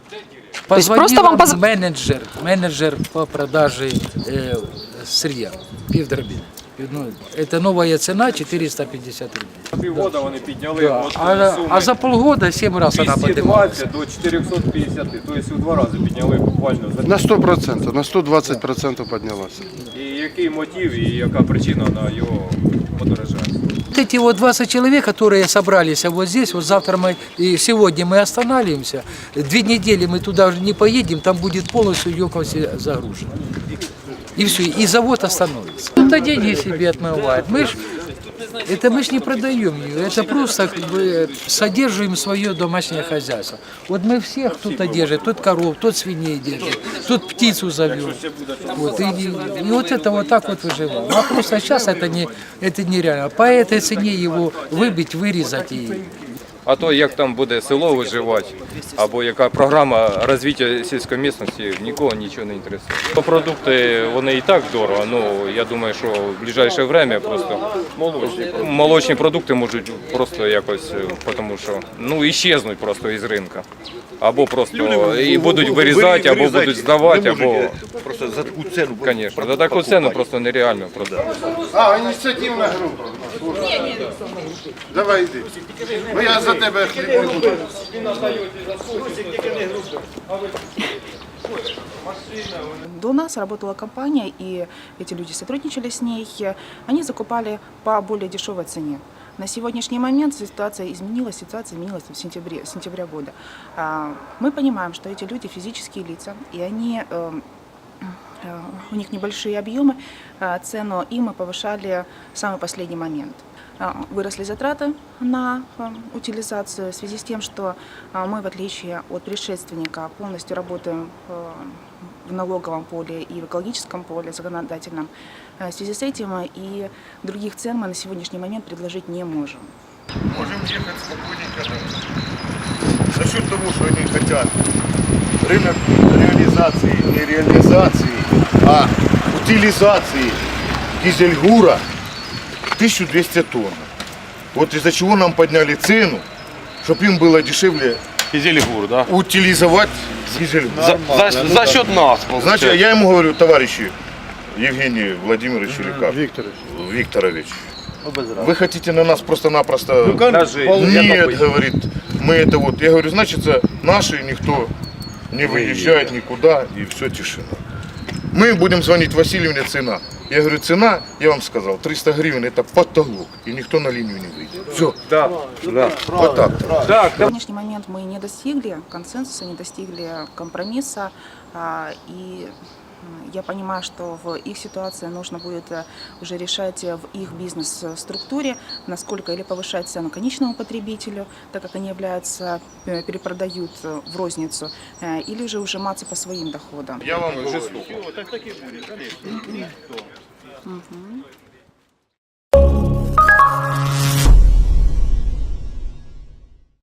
есть просто Позвонила вам поз- менеджер, менеджер по продаже э, сырья, півдробі. Ну, это новая цена 450 рублей. За півгода вони підняли Да. от А, суми а за полгода 7 раз она поднималась. 220 до 450, тобто у два рази підняли буквально. За... На 100%, на 120% поднялась. І який мотив і яка причина на його подорожання? Эти вот 20 человек, которые собрались вот здесь, вот завтра мы, и сегодня мы останавливаемся, две недели мы туда уже не поедем, там будет полностью Йоковси загружен. И все, и завод остановится. Это деньги себе отмывают. Мы ж, это мы ж не продаем ее, это просто как бы содерживаем свое домашнее хозяйство. Вот мы всех кто-то держит, тот коров, тот свиней держит, тот птицу зовет. Вот, и, и вот это вот так вот выживаем. А просто сейчас это, не, это нереально. По этой цене его выбить, вырезать и А то як там буде село виживати, або яка програма розвитку сільської місцевості, нікого нічого не інтересує. Продукти вони і так дорого. Ну я думаю, що в ближайше время просто молочні продукти можуть просто якось, е, тому що ну іщезнуть просто із ринка. Або просто і будуть вирізати, або будуть здавати, або Просто за таку ціну. Звісно, за таку ціну просто нереально. Просто. А, ініціативна група. Давай йди. Ну я за тебе хліб не буду. До нас работала компания, и эти люди сотрудничали с ней. Они закупали по более дешевой цене. На сегодняшний момент ситуация изменилась, ситуация изменилась в сентябре, с сентября года. А, Мы понимаем, что эти люди физические лица, и они эм, у них небольшие объемы, э, цену им мы повышали в самый последний момент. А, Выросли затраты на э, утилизацию в связи с тем, что мы, в отличие от предшественника, полностью работаем э, в налоговом поле и в экологическом поле законодательном. Э, В связи с этим э, и других цен мы на сегодняшний момент предложить не можем. Можем ехать спокойненько. За счет того, что они хотят рынок реализации, не реализации, а утилизации кизельгура 1200 тонн. Вот из-за чего нам подняли цену, чтобы им было дешевле Кизельгур, да? утилизовать кизельгур. За, за, за счет нас, Значит, получается. я ему говорю, товарищи, Евгений Владимирович или как? Викторович. Викторович. Вы хотите на нас просто-напросто... Нажить. Нет, говорит, мы это вот. Я говорю, значит, наши никто не выезжает никуда, и все, тишина. Мы будем звонить Васильевне, цена. Я говорю, цена, я вам сказал, 300 гривен, это потолок, и никто на линию не выйдет. Все, Да, да. вот так. Так, На сегодняшний момент мы не достигли консенсуса, не достигли компромисса, а, и я понимаю, что в их ситуации нужно будет э, уже решать э, в их бизнес-структуре, насколько или повышать цену конечному потребителю, так как они являются, э, перепродают э, в розницу, э, или же ужиматься по своим доходам. Я вам говорю. Мгм.